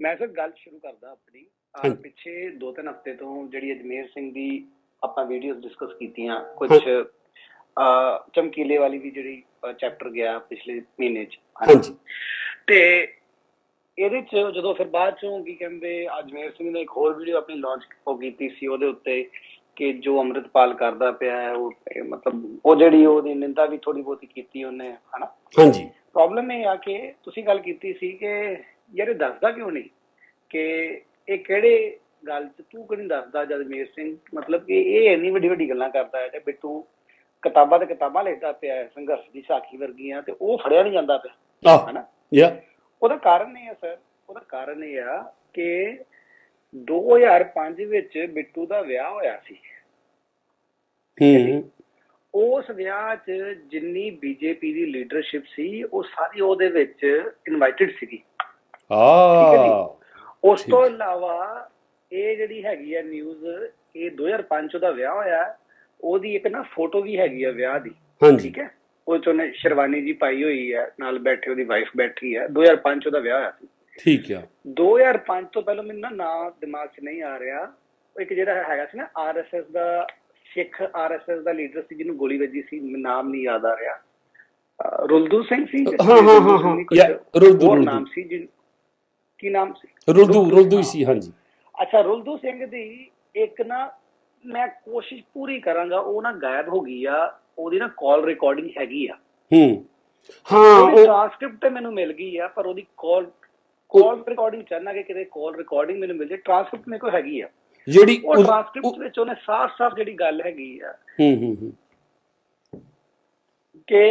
ਮੈਂ ਸਰ ਗੱਲ ਸ਼ੁਰੂ ਕਰਦਾ ਆਪਣੀ। ਪਿੱਛੇ ਦੋ ਤਿੰਨ ਹਫ਼ਤੇ ਤੋਂ ਜਿਹੜੀ ਅਜਮੇਰ ਸਿੰਘ ਦੀ ਆਪਾਂ ਵੀਡੀਓਜ਼ ਡਿਸਕਸ ਕੀਤੀਆਂ ਕੁਝ ਚਮਕੀਲੇ ਵਾਲੀ ਵੀ ਜਿਹੜੀ ਚੈਪਟਰ ਗਿਆ ਪਿਛਲੇ ਮਹੀਨੇ ਚ। ਹਾਂਜੀ। ਤੇ ਇਹਦੇ ਚ ਜਦੋਂ ਫਿਰ ਬਾਅਦ ਚੋਂ ਕੀ ਕਹਿੰਦੇ ਅਜਮੇਰ ਸਿੰਘ ਨੇ ਇੱਕ ਹੋਰ ਵੀਡੀਓ ਆਪਣੀ ਲਾਂਚ ਕੀਤੀ ਸੀ ਉਹਦੇ ਉੱਤੇ ਕਿ ਜੋ ਅੰਮ੍ਰਿਤਪਾਲ ਕਰਦਾ ਪਿਆ ਹੈ ਉਹ ਮਤਲਬ ਉਹ ਜਿਹੜੀ ਉਹਦੀ ਨਿੰਦਾ ਵੀ ਥੋੜੀ ਬਹੁਤੀ ਕੀਤੀ ਉਹਨੇ ਹਨਾ? ਹਾਂਜੀ। ਪ੍ਰੋਬਲਮ ਇਹ ਆ ਕਿ ਤੁਸੀਂ ਗੱਲ ਕੀਤੀ ਸੀ ਕਿ ਯਾਰ ਇਹ ਦੱਸਦਾ ਕਿਉਂ ਨਹੀਂ ਕਿ ਇਹ ਕਿਹੜੇ ਗੱਲ ਚ ਤੂੰ ਕਿਉਂ ਦੱਸਦਾ ਜਦ ਮੇਰ ਸਿੰਘ ਮਤਲਬ ਕਿ ਇਹ ਇੰਨੀ ਵੱਡੀ ਵੱਡੀ ਗੱਲਾਂ ਕਰਦਾ ਹੈ ਤੇ ਬਿੱਟੂ ਕਿਤਾਬਾਂ ਤੇ ਕਿਤਾਬਾਂ ਲਿਖਦਾ ਪਿਆ ਸੰਘਰਸ਼ ਦੀ ਸਾਖੀ ਵਰਗੀਆਂ ਤੇ ਉਹ ਫੜਿਆ ਨਹੀਂ ਜਾਂਦਾ ਪਿਆ ਹਨਾ? ਯਾ। ਉਹਦਾ ਕਾਰਨ ਇਹ ਹੈ ਸਰ ਉਹਦਾ ਕਾਰਨ ਇਹ ਆ ਕਿ 2005 ਵਿੱਚ ਬਿੱਟੂ ਦਾ ਵਿਆਹ ਹੋਇਆ ਸੀ। ਹੂੰ। ਉਸ ਵਿਆਹ 'ਚ ਜਿੰਨੀ ਬੀਜੇਪੀ ਦੀ ਲੀਡਰਸ਼ਿਪ ਸੀ ਉਹ ਸਾਰੀ ਉਹਦੇ ਵਿੱਚ ਇਨਵਾਈਟਡ ਸੀਗੀ। ਆ ਉਸ। ਤੋਂ ਇਲਾਵਾ ਇਹ ਜਿਹੜੀ ਹੈਗੀ ਆ ਨਿਊਜ਼ ਇਹ 2005 ਚ ਉਹਦਾ ਵਿਆਹ ਹੋਇਆ ਹੈ। ਉਹਦੀ ਇੱਕ ਨਾ ਫੋਟੋ ਵੀ ਹੈਗੀ ਆ ਵਿਆਹ ਦੀ। ਠੀਕ ਹੈ? ਉਹ ਚ ਉਹਨੇ ਸ਼ਰਵਾਨੀ ਜੀ ਪਾਈ ਹੋਈ ਹੈ ਨਾਲ ਬੈਠੇ ਉਹਦੀ ਵਾਈਫ ਬੈਠੀ ਹੈ 2005 ਚ ਉਹਦਾ ਵਿਆਹ ਹੋਇਆ ਸੀ। ਠੀਕ ਆ। 2005 ਤੋਂ ਪਹਿਲਾਂ ਮੈਨੂੰ ਨਾ ਨਾਂ ਦਿਮਾਗ 'ਚ ਨਹੀਂ ਆ ਰਿਹਾ। ਇੱਕ ਜਿਹੜਾ ਹੈਗਾ ਸੀ ਨਾ ਆਰਐਸਐਸ ਦਾ ਸਿੱਖ ਆਰਐਸਐਸ ਦਾ ਲੀਡਰ ਸੀ ਜਿਹਨੂੰ ਗੋਲੀ ਵੱਜੀ ਸੀ ਨਾਮ ਨਹੀਂ ਯਾਦ ਆ ਰਿਹਾ। ਰੁਲਦੂ ਸਿੰਘ ਸੀ? ਹਾਂ, ਹਾਂ, ਹਾਂ, ਹਾਂ, ਰੁਲਦੂ। ਨਾਮ ਸੀ ਜਿ- ਕੀ ਨਾਮ ਸੀ? ਰੁਲਦੂ ਰੁਲਦੂ। ਸੀ ਹਾਂਜੀ। ਅੱਛਾ ਰੁਲਦੂ ਸਿੰਘ ਦੀ ਇੱਕ ਨਾ ਮੈਂ ਕੋਸ਼ਿਸ਼ ਪੂਰੀ ਕਰਾਂਗਾ ਉਹ ਨਾ ਗਾਇਬ ਹੋ ਗਈ ਆ ਉਹਦੀ ਨਾ ਕਾਲ ਰਿਕਾਰਡਿੰਗ ਹੈਗੀ ਆ। ਹੂੰ। ਹਾਂ ਉਹ ਟ੍ਰਾਂਸਕ੍ਰਿਪਟ ਤੇ ਮੈਨੂੰ ਮਿਲ ਗਈ ਆ ਪਰ ਉਹਦੀ ਕਾਲ ਕਾਲ ਰਿਕਾਰਡਿੰਗ ਚਾਹਨਾ ਕਿ ਕਿਤੇ ਕਾਲ ਰਿਕਾਰਡਿੰਗ ਮੈਨੂੰ ਮਿਲ ਜੇ ਟ੍ਰਾਂਸਕ੍ਰਿਪਟ ਮੇਰੇ ਕੋਲ ਹੈਗੀ ਆ। ਜਿਹੜੀ ਉਹ ਟ੍ਰਾਂਸਕ੍ਰਿਪਟ ਵਿੱਚ ਉਹਨੇ ਸਾਫ਼-ਸਾਫ਼ ਜਿਹੜੀ ਗੱਲ ਹੈਗੀ ਆ ਹੂੰ ਹੂੰ ਹੂੰ। ਕਿ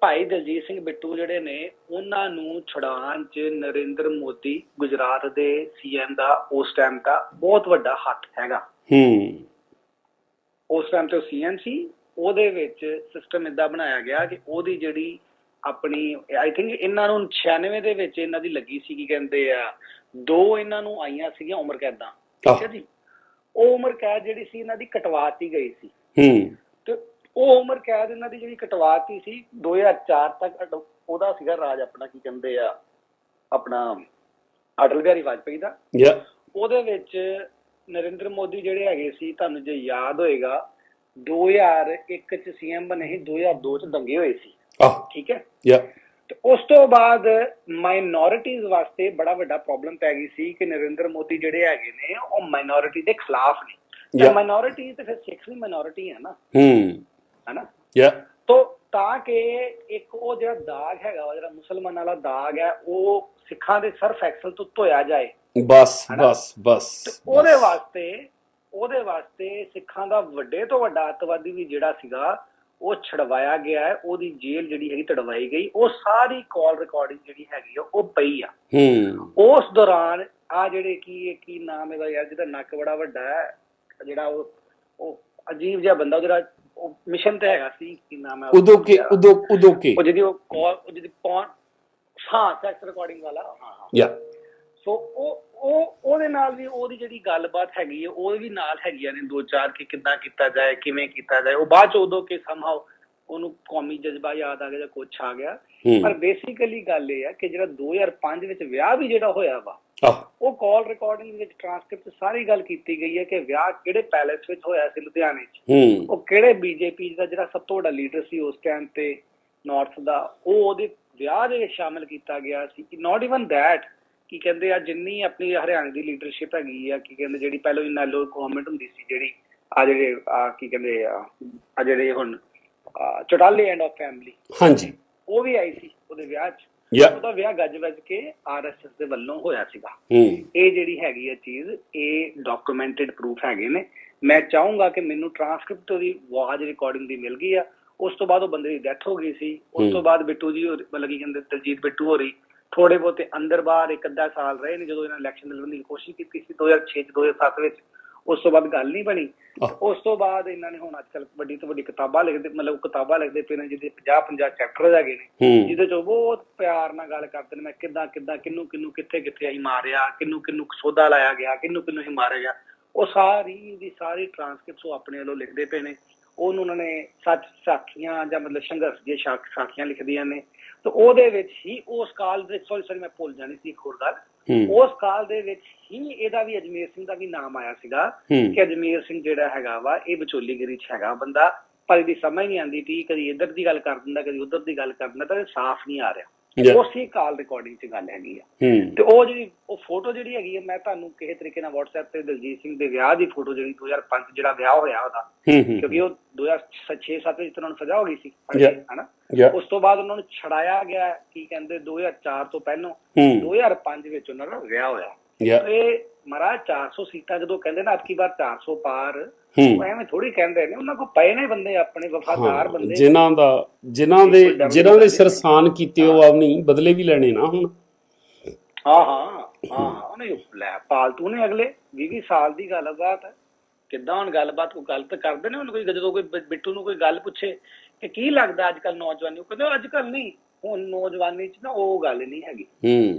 ਭਾਈ ਦਲਜੀਤ ਸਿੰਘ ਬਿੱਟੂ ਜਿਹੜੇ ਨੇ ਉਹਨਾਂ ਨੂੰ ਛੁਡਾਉਣ 'ਚ ਨਰਿੰਦਰ ਮੋਦੀ ਗੁਜਰਾਤ ਦੇ ਸੀਐਮ ਦਾ ਉਸ ਟਾਈਮ ਦਾ ਬਹੁਤ ਵੱਡਾ ਹੱਥ ਹੈਗਾ। ਹੂੰ। ਉਸ ਟਾਈਮ ਤੇ ਉਹ ਸੀਐਮ ਸੀ ਉਹਦੇ ਵਿੱਚ ਸਿਸਟਮ ਇਦਾਂ ਬਣਾਇਆ ਗਿਆ ਕਿ ਉਹਦੀ ਜਿਹੜੀ ਆਪਣੀ ਆਈ ਥਿੰਕ ਇਹਨਾਂ ਨੂੰ 96 ਦੇ ਵਿੱਚ ਇਹਨਾਂ ਦੀ ਲੱਗੀ ਸੀ ਕੀ ਕਹਿੰਦੇ ਆ ਦੋ ਇਹਨਾਂ ਨੂੰ ਆਈਆਂ ਸੀਗੀਆਂ ਉਮਰ ਕੈਦਾਂ। ਠੀਕ ਹੈ ਜੀ? ਉਹ ਉਮਰ ਕੈਦ ਜਿਹੜੀ ਸੀ ਇਹਨਾਂ ਦੀ ਕਟਵਾਤੀ ਗਈ ਸੀ। ਹੂੰ। ਤੇ ਉਹ ਉਮਰ ਕੈਦ ਇਹਨਾਂ ਦੀ ਜਿਹੜੀ ਕਟਵਾਤੀ ਸੀ 2004 ਤੱਕ ਉਹਦਾ ਸੀਗਾ ਰਾਜ ਆਪਣਾ ਕੀ ਕਹਿੰਦੇ ਆ ਆਪਣਾ ਅਟਲ ਬਿਹਾਰੀ ਵਾਜਪੇਈ ਦਾ। ਯਾ। ਉਹਦੇ ਵਿੱਚ ਨਰਿੰਦਰ ਮੋਦੀ ਜਿਹੜੇ ਹੈਗੇ ਸੀ ਤੁਹਾਨੂੰ ਜੇ ਯਾਦ ਹੋਏਗਾ 2001 ਚ ਸੀਐਮ ਬਣੇ ਸੀ 2002 ਚ ਦੰਗੇ ਹੋਏ ਸੀ। ਠੀਕ ਹੈ? ਯਾ। ਤੇ ਉਸ ਤੋਂ ਬਾਅਦ ਮਾਈਨੋਰਿਟੀਜ਼ ਵਾਸਤੇ ਬੜਾ ਵੱਡਾ ਪ੍ਰੋਬਲਮ ਪੈ ਗਈ ਸੀ ਕਿ ਨਰਿੰਦਰ ਮੋਦੀ ਜਿਹੜੇ ਹੈਗੇ ਨੇ ਉਹ ਮਾਈਨੋਰਿਟੀ ਦੇ ਖਿਲਾਫ ਨੇ। ਤੇ. ਮਾਈਨੋਰਿਟੀ ਤੇ ਫਿਰ ਸਿੱਖ ਵੀ ਮਾਈਨੋਰਿਟੀ ਹੈ ਨਾ। ਹੂੰ। ਹੈਨਾ? ਯਾ ਤੋ ਤਾਂ ਕਿ ਇੱਕ ਉਹ ਜਿਹੜਾ ਦਾਗ ਹੈਗਾ ਵਾ ਜਿਹੜਾ ਮੁਸਲਮਾਨਾਂ ਵਾਲਾ ਦਾਗ ਹੈ ਉਹ ਸਿੱਖਾਂ ਦੇ ਸਰਫ ਐਕਸਲ ਤੋਂ ਧੋਇਆ ਜਾਏ। ਬਸ? ਬਸ ਬਸ ਉਹਦੇ। ਵਾਸਤੇ ਉਹਦੇ ਵਾਸਤੇ ਸਿੱਖਾਂ ਦਾ ਵੱਡੇ ਤੋਂ ਵੱਡਾ ਅੱਤਵਾਦੀ ਵੀ ਜਿਹੜਾ ਸੀਗਾ ਉਹ ਛਡਵਾਇਆ ਗਿਆ ਹੈ। ਉਹਦੀ ਜੇਲ੍ਹ ਜਿਹੜੀ ਹੈਗੀ ਤੜਵਾਈ ਗਈ। ਉਹ ਸਾਰੀ ਕਾਲ ਰਿਕਾਰਡਿੰਗ ਜਿਹੜੀ ਹੈਗੀ ਆ ਉਹ ਪਈ ਆ। ਹੂੰ। ਉਸ ਦੌਰਾਨ ਆ ਜਿਹੜੇ ਕੀ ਇਹ ਕੀ ਨਾਮ ਇਹਦਾ ਯਾਰ ਜਿਹਦਾ ਨੱਕ ਬੜਾ ਵੱਡਾ ਹੈ ਜਿਹੜਾ ਉਹ ਉਹ ਅਜੀਬ ਜਿਹਾ ਬੰਦਾ ਉਹ ਜਿਹੜਾ ਉਹ ਮਿਸ਼ਨ ਤੇ ਹੈਗਾ ਸੀ ਕੀ ਨਾਮ ਹੈ ਉਦੋਂ ਕੇ ਉਦੋਂ ਉਦੋਂ ਕੇ। ਉਹ ਜਿਹਦੀ ਉਹ ਕਾਲ ਉਹ ਜਿਹਦੀ ਪੌਣ ਹਾਂ ਸੈਕਸ ਰਿਕਾਰਡਿੰਗ ਵਾਲਾ। ਹਾਂ ਯਾ ਸੋ ਉਹ ਉਹ ਉਹਦੇ ਨਾਲ ਵੀ ਉਹਦੀ ਜਿਹੜੀ ਗੱਲਬਾਤ ਹੈਗੀ ਹੈ ਉਹ ਵੀ ਨਾਲ ਹੈਗੀਆਂ ਨੇ ਦੋ ਚਾਰ ਕਿ ਕਿੱਦਾਂ ਕੀਤਾ ਜਾਏ ਕਿਵੇਂ ਕੀਤਾ ਜਾਏ। ਉਹ ਬਾਅਦ ਚ ਉਦੋਂ ਕਿ ਸਮਹਾਉ ਉਹਨੂੰ ਕੌਮੀ ਜਜ਼ਬਾ ਯਾਦ ਆ ਗਿਆ ਜਾਂ ਕੁਛ ਆ ਗਿਆ। ਪਰ ਬੇਸਿਕਲੀ ਗੱਲ ਇਹ ਹੈ ਕਿ ਜਿਹੜਾ 2005 ਵਿੱਚ ਵਿਆਹ ਵੀ ਜਿਹੜਾ ਹੋਇਆ ਵਾ ਉਹ ਕਾਲ ਰਿਕਾਰਡਿੰਗ ਵਿੱਚ ਟ੍ਰਾਂਸਕ੍ਰਿਪਟ ਸਾਰੀ ਗੱਲ ਕੀਤੀ ਗਈ ਹੈ ਕਿ ਵਿਆਹ ਕਿਹੜੇ ਪੈਲੇਸ ਵਿੱਚ ਹੋਇਆ ਸੀ ਲੁਧਿਆਣੇ 'ਚ। ਉਹ ਕਿਹੜੇ ਬੀਜੇਪੀ ਦਾ ਜਿਹੜਾ ਸਭ ਤੋਂ ਵੱਡਾ ਲੀਡਰ ਸੀ ਉਸ ਟਾਈਮ ਤੇ ਨਾਰਥ ਦਾ ਉਹ ਉਹਦੇ ਵਿਆਹ ਦੇ ਵਿੱਚ ਸ਼ਾਮਿਲ ਕੀਤਾ ਗਿਆ ਸੀ। ਨਾਟ ਇਵਨ ਥੈਟ ਕੀ ਕਹਿੰਦੇ ਆ ਜਿੰਨੀ ਆਪਣੀ ਹਰਿਆਣਾ ਦੀ ਲੀਡਰਸ਼ਿਪ ਹੈਗੀ ਆ ਕੀ ਕਹਿੰਦੇ ਜਿਹੜੀ ਪਹਿਲਾਂ ਇਨੈਲੋ ਗਵਰਨਮੈਂਟ ਹੁੰਦੀ ਸੀ ਜਿਹੜੀ ਆ ਜਿਹੜੇ ਆ ਕੀ ਕਹਿੰਦੇ ਆ ਆ ਜਿਹੜੇ ਹੁਣ ਚੋਟਾਲੇ ਐਂਡ ਆਫ ਫੈਮਿਲੀ ਹਾਂਜੀ। ਉਹ ਵੀ ਆਈ ਸੀ ਉਹਦੇ ਵਿਆਹ 'ਚ। ਉਹਦਾ ਵਿਆਹ ਗੱਜ ਵੱਜ ਕੇ ਆਰਐਸਐਸ ਦੇ ਵੱਲੋਂ ਹੋਇਆ ਸੀਗਾ। ਹੂੰ। ਇਹ ਜਿਹੜੀ ਹੈਗੀ ਹੈ ਚੀਜ਼ ਇਹ ਡਾਕੂਮੈਂਟਡ ਪ੍ਰੂਫ ਹੈਗੇ ਨੇ। ਮੈਂ ਚਾਹੂੰਗਾ ਕਿ ਮੈਨੂੰ ਟ੍ਰਾਂਸਕ੍ਰਿਪਟ ਦੀ ਆਵਾਜ਼ ਰਿਕਾਰਡਿੰਗ ਦੀ ਮਿਲ ਗਈ ਆ। ਉਸ ਤੋਂ ਬਾਅਦ ਉਹ ਬੰਦੇ ਦੀ ਡੈਥ ਹੋ ਗਈ ਸੀ। ਉਸ ਤੋਂ ਹੂੰ। ਬਾਅਦ ਬਿੱਟੂ ਜੀ ਹੋਰੀ- ਮਤਲਬ ਕੀ ਕਹਿੰਦੇ ਦਲਜੀਤ ਬਿੱਟੂ ਹੋਰੀ ਥੋੜੇ ਬਹੁਤੇ ਅੰਦਰ ਬਾਹਰ ਇੱਕ ਅੱਧਾ ਸਾਲ ਰਹੇ ਨੇ ਜਦੋਂ ਇਹਨਾਂ ਇਲੈਕਸ਼ਨ ਲੜਨ ਦੀ ਕੋਸ਼ਿਸ਼ ਕੀਤੀ ਸੀ 2006 ਚ 2007 ਵਿੱਚ। ਉਸ ਤੋਂ ਬਾਅਦ ਗੱਲ ਨਹੀਂ ਬਣੀ। ਉਸ ਤੋਂ ਬਾਅਦ ਇਹਨਾਂ ਨੇ ਹੁਣ ਅੱਜਕੱਲ ਵੱਡੀ ਤੋਂ ਵੱਡੀ ਕਿਤਾਬਾਂ ਲਿਖਦੇ ਮਤਲਬ ਕਿਤਾਬਾਂ ਲਿਖਦੇ ਪਏ ਨੇ ਜਿਹਦੇ 50 50 ਚੈਪਟਰ ਹੈਗੇ ਨੇ। ਜਿਹਦੇ ਚੋਂ ਬਹੁਤ ਪਿਆਰ ਨਾਲ ਗੱਲ ਕਰਦੇ ਨੇ ਮੈਂ ਕਿੱਦਾਂ ਕਿੱਦਾਂ ਕਿੰਨੂੰ ਕਿੰਨੂੰ ਕਿੱਥੇ ਕਿੱਥੇ ਅਸੀਂ ਮਾਰਿਆ ਕਿੰਨੂੰ ਕਿੰਨੂੰ ਸੋਧਾ ਲਾਇਆ ਗਿਆ ਕਿੰਨੂੰ ਕਿੰਨੂੰ ਹੀ ਮਾਰਿਆ ਗਿਆ। ਉਹ ਸਾਰੀ ਦੀ ਸਾਰੀ ਟ੍ਰਾਂਸਕ੍ਰਿਪਟਸ ਉਹ ਆਪਣੇ ਵੱਲੋਂ ਲਿਖਦੇ ਪਏ ਨੇ। ਉਹਨੂੰ ਉਹਨਾਂ ਨੇ ਸੱਚ ਸਾਖੀਆਂ ਜਾਂ ਮਤਲਬ ਸੰਘਰਸ਼ ਦੀਆਂ ਸਾਖ- ਸਾਖੀਆਂ ਲਿਖਦੀਆਂ ਨੇ। ਤੇ ਉਹਦੇ ਵਿੱਚ ਹੀ ਉਸ ਕਾਲ ਦੇ ਸੌਰੀ ਸੌਰੀ ਮੈਂ ਭੁੱਲ ਜਾਣੀ ਸੀ ਇੱਕ ਹੋਰ ਗੱਲ। ਉਸ ਕਾਲ ਦੇ ਵਿੱਚ ਹੀ ਇਹਦਾ ਵੀ ਅਜਮੇਰ ਸਿੰਘ ਦਾ ਵੀ ਨਾਮ ਆਇਆ ਸੀਗਾ ਕਿ ਅਜਮੇਰ ਸਿੰਘ ਜਿਹੜਾ ਹੈਗਾ ਵਾ ਇਹ ਵਿਚੋਲੀਗਿਰੀ ਚ ਹੈਗਾ ਬੰਦਾ। ਪਰ ਇਹਦੀ ਸਮਝ ਨਹੀਂ ਆਉਂਦੀ ਟੀ ਕਦੀ ਇੱਧਰ ਦੀ ਗੱਲ ਕਰ ਦਿੰਦਾ ਕਦੀ ਉੱਧਰ ਦੀ ਗੱਲ ਕਰ ਦਿੰਦਾ ਤਾਂ ਸਾਫ਼ ਨਹੀਂ ਆ ਰਿਹਾ। ਉਸੇ ਕਾਲ ਰਿਕਾਰਡਿੰਗ ਚ ਗੱਲ ਹੈਗੀ ਆ। ਤੇ ਉਹ ਜਿਹੜੀ ਉਹ ਫੋਟੋ ਜਿਹੜੀ ਹੈਗੀ ਹੈ ਮੈਂ ਤੁਹਾਨੂੰ ਕਿਸੇ ਤਰੀਕੇ ਨਾਲ WhatsApp ਤੇ ਦਲਜੀਤ ਸਿੰਘ ਦੇ ਵਿਆਹ ਦੀ ਫੋਟੋ ਜਿਹੜੀ 2005 ਜਿਹੜਾ ਵਿਆਹ ਹੋਇਆ ਉਹਦਾ ਕਿਉਂਕਿ ਉਹ 2006-7 ਵਿੱਚ ਉਹਨਾਂ ਨੂੰ ਸਜ਼ਾ ਹੋ ਗਈ ਸੀ. ਹਨਾ. ਉਸ ਤੋਂ ਬਾਅਦ ਉਹਨਾਂ ਨੂੰ ਛੜਾਇਆ ਗਿਆ ਕੀ ਕਹਿੰਦੇ 2004 ਤੋਂ ਪਹਿਲਾਂ। ਹੂੰ। 2005 ਵਿੱਚ ਉਹਨਾਂ ਦਾ ਵਿਆਹ ਹੋਇਆ। ਇਹ ਮਹਾਰਾਜ 400 ਸੀਟਾਂ ਜਦੋਂ ਕਹਿੰਦੇ ਨਾ ਆਪਕੀ ਵਾਰ 400 ਪਾਰ ਉਹ ਐਵੇਂ ਥੋੜੀ ਕਹਿੰਦੇ ਨੇ ਉਹਨਾਂ ਕੋਲ ਪਏ ਨੇ ਬੰਦੇ ਆਪਣੇ ਵਫਾਦਾਰ ਬੰਦੇ। ਜਿਨ੍ਹਾਂ ਦਾ ਜਿਨ੍ਹਾਂ ਦੇ ਜਿਨ੍ਹਾਂ ਦੇ। ਸਰਸਾਨ ਕੀਤੇ ਉਹ ਆਪਣੀ ਬਦਲੇ ਵੀ ਲੈਣੇ ਨਾ ਹੁਣ। ਹਾਂ ਹਾਂ ਹਾਂ ਉਹਨੇ ਲੈ ਪਾਲਤੂ ਨੇ ਅਗਲੇ। 20 ਸਾਲ ਦੀ ਗੱਲਬਾਤ ਹੈ। ਕਿੱਦਾਂ ਹੁਣ ਗੱਲਬਾਤ ਕੋਈ ਗਲਤ ਕਰਦੇ ਨੇ ਹੁਣ ਕੋਈ ਜਦੋਂ ਕੋਈ ਬਿੱਟੂ ਨੂੰ ਕੋਈ ਗੱਲ ਪੁੱਛੇ ਕਿ ਕੀ ਲੱਗਦਾ ਅੱਜ ਕੱਲ ਨੌਜਵਾਨੀ? ਉਹ ਕਹਿੰਦੇ ਅੱਜ ਕੱਲ ਨਹੀਂ ਹੁਣ ਨੌਜਵਾਨੀ ਚ ਨਾ ਉਹ ਗੱਲ ਨਹੀਂ ਹੈਗੀ।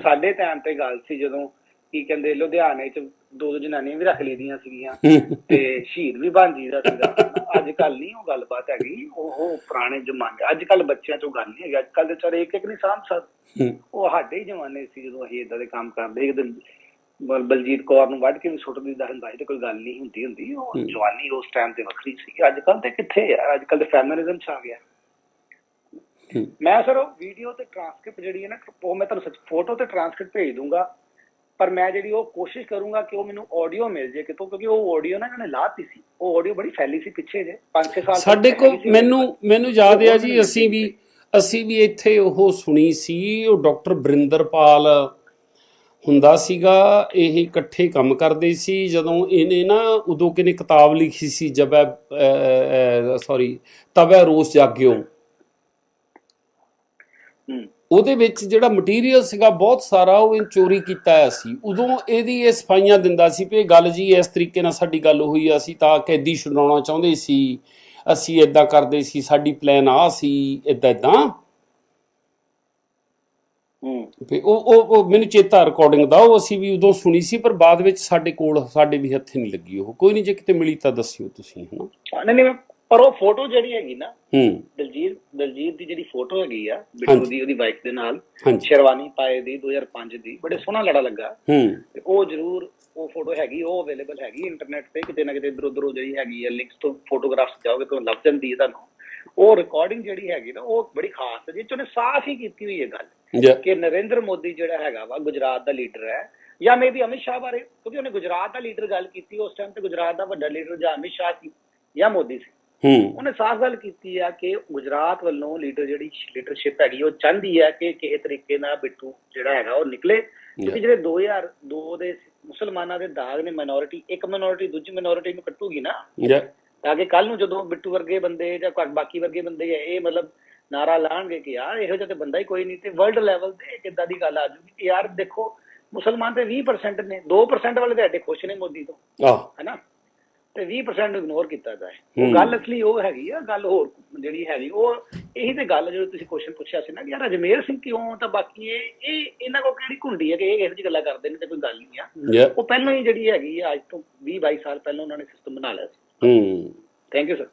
ਸਾਡੇ ਟਾਈਮ ਤੇ ਗੱਲ ਸੀ ਜਦੋਂ ਕੀ ਕਹਿੰਦੇ ਲੁਧਿਆਣੇ ਚ ਦੋ ਦੋ ਜਨਾਨੀਆਂ ਵੀ ਰੱਖ ਲਈਆਂ ਸੀਗੀਆਂ ਤੇ ਸ਼ਹੀਦ ਵੀ ਬਣ ਜੀਦਾ ਸੀਗਾ। ਅੱਜ ਕੱਲ ਨਹੀਂ ਉਹ ਗੱਲਬਾਤ ਹੈਗੀ। ਉਹ ਉਹ ਪੁਰਾਣੇ ਜ਼ਮਾਨੇ ਅੱਜ ਕੱਲ ਬੱਚਿਆਂ ਚੋਂ ਗੱਲ ਨਹੀਂ ਹੈਗੀ। ਅੱਜ ਕੱਲ ਦੇ ਚਾਰੇ ਇੱਕ ਇੱਕ ਨਹੀਂ ਸਾਂਭ ਸਕਦੇ। ਹੂੰ। ਉਹ ਸਾਡੇ ਹੀ ਜ਼ਮਾਨੇ ਸੀ ਜਦੋਂ ਅਸੀਂ ਇਦਾਂ ਦੇ ਕੰਮ ਕਰਦੇ ਇੱਕ ਦਿਨ ਬਲ- ਬਲਜੀਤ ਕੌਰ ਨੂੰ ਵੱਢ ਕੇ ਵੀ ਸੁੱਟ ਦਿੰਦਾ ਹੁੰਦਾ ਸੀ ਤੇ ਕੋਈ ਗੱਲ ਨਹੀਂ ਹੁੰਦੀ ਹੁੰਦੀ। ਉਹ। ਜਵਾਨੀ ਉਸ ਟਾਈਮ ਤੇ ਵੱਖਰੀ ਸੀ। ਅੱਜ ਕੱਲ ਤੇ ਕਿੱਥੇ ਆ? ਅੱਜ ਕੱਲ ਤੇ ਫੈਮਿਨਿਜ਼ਮ ਚ ਆ ਗਿਆ। ਮੈਂ ਸਰ ਉਹ ਵੀਡੀਓ ਤੇ ਟ੍ਰਾਂਸਕ੍ਰਿਪਟ ਜਿਹੜੀ ਹੈ ਨਾ ਉਹ ਮੈਂ ਤੁਹਾਨੂੰ ਸੱਚ ਫੋਟੋ ਤੇ ਟ੍ਰਾਂਸਕ੍ਰਿਪਟ ਭੇਜ ਦੂੰਗਾ। ਪਰ ਮੈਂ ਜਿਹੜੀ ਉਹ ਕੋਸ਼ਿਸ਼ ਕਰੂੰਗਾ ਕਿ ਉਹ ਮੈਨੂੰ ਆਡੀਓ ਮਿਲ ਜੇ ਕਿਤੋਂ ਕਿਉਂਕਿ ਉਹ ਆਡੀਓ ਨਾ ਇਹਨਾਂ ਨੇ ਲਾਤੀ ਸੀ। ਉਹ ਆਡੀਓ ਬੜੀ ਫੈਲੀ ਸੀ ਪਿੱਛੇ ਜੇ 5-6 ਸਾਲ ਸਾਡੇ ਕੋਲ। ਮੈਨੂੰ ਮੈਨੂੰ ਯਾਦ ਆ ਜੀ ਅਸੀਂ ਵੀ ਅਸੀਂ ਵੀ ਇੱਥੇ ਉਹ ਸੁਣੀ ਸੀ ਉਹ ਡਾਕਟਰ ਬਰਿੰਦਰਪਾਲ ਹੁੰਦਾ ਸੀਗਾ ਇਹ ਇਕੱਠੇ ਕੰਮ ਕਰਦੇ ਸੀ ਜਦੋਂ ਇਹਨੇ ਨਾ ਉਦੋਂ ਕਿਨੇ ਕਿਤਾਬ ਲਿਖੀ ਸੀ ਜਬੈ ਸੌਰੀ ਤਬੈ ਰੋਸ ਜਾਗਿਓ। ਹੂੰ। ਉਹਦੇ ਵਿੱਚ ਜਿਹੜਾ ਮਟੀਰੀਅਲ ਸੀਗਾ ਬਹੁਤ ਸਾਰਾ ਉਹ ਚੋਰੀ ਕੀਤਾ ਹੋਇਆ ਸੀ। ਉਦੋਂ ਇਹਦੀ ਇਹ ਸਫਾਈਆਂ ਦਿੰਦਾ ਸੀ ਵੀ ਇਹ ਗੱਲ ਜੀ ਇਸ ਤਰੀਕੇ ਨਾਲ ਸਾਡੀ ਗੱਲ ਹੋਈ ਆ, ਅਸੀਂ ਤਾਂ ਕੈਦੀ ਛੁਡਾਉਣਾ ਚਾਹੁੰਦੇ ਸੀ ਅਸੀਂ ਇਦਾਂ ਕਰਦੇ ਸੀ ਸਾਡੀ ਪਲਾਨ ਆ ਸੀ ਇਦਾਂ ਇਦਾਂ ਹੂੰ। ਤੇ ਉਹ ਉਹ ਉਹ ਮੈਨੂੰ ਚੇਤਾ ਰਿਕਾਰਡਿੰਗ ਦਾ ਉਹ ਅਸੀਂ ਵੀ ਉਦੋਂ ਸੁਣੀ ਸੀ ਪਰ ਬਾਅਦ ਵਿੱਚ ਸਾਡੇ ਕੋਲ ਸਾਡੇ ਵੀ ਹੱਥੇ ਨਹੀਂ ਲੱਗੀ ਉਹ। ਕੋਈ ਨਹੀਂ ਜੇ ਕਿਤੇ ਮਿਲੀ ਤਾਂ ਦੱਸਿਓ ਤੁਸੀਂ ਹਨਾ। ਨਹੀਂ ਨਹੀਂ ਪਰ ਉਹ ਫੋਟੋ ਜਿਹੜੀ ਹੈਗੀ ਨਾ ਹੂੰ। ਦਲਜੀਤ ਦਲਜੀਤ ਦੀ ਜਿਹੜੀ ਫੋਟੋ ਹੈਗੀ ਆ ਬਿੱਟੂ। ਦੀ ਉਹਦੀ ਵਾਈਫ ਦੇ ਨਾਲ ਸ਼ੇਰਵਾਨੀ ਪਾਏ ਦੀ 2005 ਦੀ ਬੜੇ ਸੋਹਣਾ ਲੜਾ ਲੱਗਾ। ਹੂੰ। ਤੇ ਉਹ ਜ਼ਰੂਰ ਉਹ ਫੋਟੋ ਹੈਗੀ ਉਹ ਅਵੇਲੇਬਲ ਹੈਗੀ ਇੰਟਰਨੈਟ ਤੇ ਕਿਤੇ ਨਾ ਕਿਤੇ ਇਧਰ ਉਧਰ ਜਿਹੜੀ ਹੈਗੀ ਹੈ ਲਿੰਕਸ ਤੋਂ ਫੋਟੋਗ੍ਰਾਫਸ ਜਾਓਗੇ ਤਾਂ ਲੱਭ ਜਾਂਦੀ ਹੈ ਤੁਹਾਨੂੰ। ਉਹ ਰਿਕਾਰਡਿੰਗ ਜਿਹੜੀ ਹੈਗੀ ਨਾ ਉਹ ਬੜੀ ਖਾਸ ਹੈ ਜਿਹ ਚ ਉਹਨੇ ਸਾਫ਼ ਹੀ ਕੀਤੀ ਹੋਈ ਹੈ ਗੱਲ ਕਿ ਨਰਿੰਦਰ ਮੋਦੀ ਜਿਹੜਾ ਹੈਗਾ ਵਾ ਗੁਜਰਾਤ ਦਾ ਲੀਡਰ ਹੈ ਜਾਂ ਮੇਬੀ ਅਮਿਤ ਸ਼ਾਹ ਬਾਰੇ ਕਿਉਂਕਿ ਉਹਨੇ ਗੁਜਰਾਤ ਦਾ ਲੀਡਰ ਗੱਲ ਕੀਤੀ ਉਸ ਟਾਈਮ ਤੇ ਗੁਜਰਾਤ ਦਾ ਵੱਡਾ ਲੀਡਰ ਜਾਂ ਅਮਿਤ ਸ਼ਾਹ ਸੀ ਜਾਂ ਮੋਦੀ ਸੀ। ਉਹਨੇ ਸਾਫ਼ ਗੱਲ ਕੀਤੀ ਆ ਕਿ ਗੁਜਰਾਤ ਵੱਲੋਂ ਲੀਡਰ ਜਿਹੜੀ ਲੀਡਰਸ਼ਿਪ ਹੈਗੀ ਉਹ ਚਾਹੁੰਦੀ ਹੈ ਕਿ ਕਿਸੇ ਤਰੀਕੇ ਨਾਲ ਬਿੱਟੂ ਜਿਹੜਾ ਹੈਗਾ ਉਹ ਨਿਕਲੇ। ਕਿਉਂਕਿ ਜਿਹੜੇ 2002 ਦੇ ਮੁਸਲਮਾਨਾਂ ਦੇ ਦਾਗ ਨੇ ਮਾਈਨੋਰਿਟੀ ਇੱਕ ਮਾਈਨੋਰਿਟੀ ਦੂਜੀ ਮਾਈਨੋਰਿਟੀ ਨੂੰ ਕੱਟੂਗੀ ਨਾ। ਤਾਂ ਕਿ ਕੱਲ ਨੂੰ ਜਦੋਂ ਬਿੱਟੂ ਵਰਗੇ ਬੰਦੇ ਜਾਂ ਬਾਕੀ ਵਰਗੇ ਬੰਦੇ ਆ ਇਹ ਮਤਲਬ ਨਾਰਾ ਲਾਣਗੇ ਕਿ ਯਾਰ ਇਹੋ ਜਿਹਾ ਤੇ ਬੰਦਾ ਹੀ ਕੋਈ ਨਹੀਂ ਤੇ ਵਰਲਡ ਲੈਵਲ ਤੇ ਕਿੱਦਾਂ ਦੀ ਗੱਲ ਆ ਜੂਗੀ ਕਿ ਯਾਰ ਦੇਖੋ ਮੁਸਲਮਾਨ ਤੇ 20% ਨੇ 2% ਵਾਲੇ ਤੇ ਐਡੇ ਖੁਸ਼ ਨੇ ਮੋਦੀ ਤੋਂ। ਆਹ। ਹੈਨਾ? ਤੇ 20% ਇਗਨੋਰ ਕੀਤਾ ਜਾਏ। ਉਹ ਗੱਲ ਅਸਲੀ ਉਹ ਹੈਗੀ ਆ ਗੱਲ ਹੋਰ ਜਿਹੜੀ ਹੈਗੀ ਉਹ ਇਹੀ ਤੇ ਗੱਲ ਜਦੋਂ ਤੁਸੀਂ ਕੁਐਸਚਨ ਪੁੱਛਿਆ ਸੀ ਨਾ ਕਿ ਯਾਰ ਅਜਮੇਰ ਸਿੰਘ ਕਿਉਂ ਤਾਂ ਬਾਕੀ ਇਹ ਇਹ ਇਹਨਾਂ ਕੋਲ ਕਿਹੜੀ ਘੁੰਡੀ ਹੈ ਕਿ ਇਹ ਇਹੋ ਜਿਹੀ ਗੱਲਾਂ ਕਰਦੇ ਨੇ ਤੇ ਕੋਈ ਗੱਲ ਨਹੀਂ ਆ। ਉਹ ਪਹਿਲਾਂ ਹੀ ਜਿਹੜੀ ਹੈਗੀ ਆ ਅੱਜ ਤੋਂ 20 22 ਸਾਲ ਪਹਿਲਾਂ ਉਹਨਾਂ ਨੇ ਸਿਸਟਮ ਬਣਾ ਲਿਆ ਸੀ। ਹੂੰ। Thank you sir